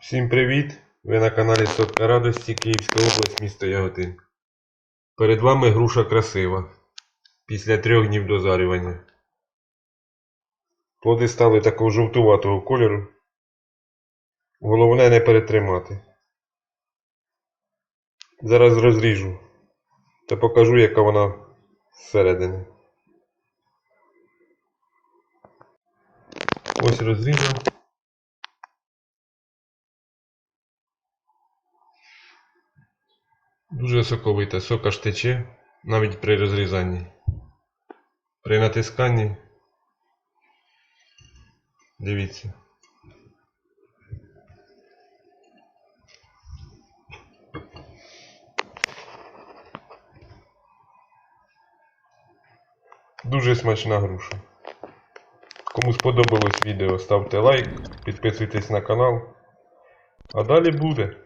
Всім привіт! Ви на каналі Сотка Радості, Київська область, місто Яготин. Перед вами груша красива. Після трьох днів дозарювання. Плоди стали такого жовтуватого кольору. Головне не перетримати. Зараз розріжу та покажу, яка вона зсередини. Ось розрізав. Дуже соковита, сок аж тече навіть при розрізанні. При натисканні. Дивіться. Дуже смачна груша. Кому сподобалось відео, ставте лайк, підписуйтесь на канал. А далі буде.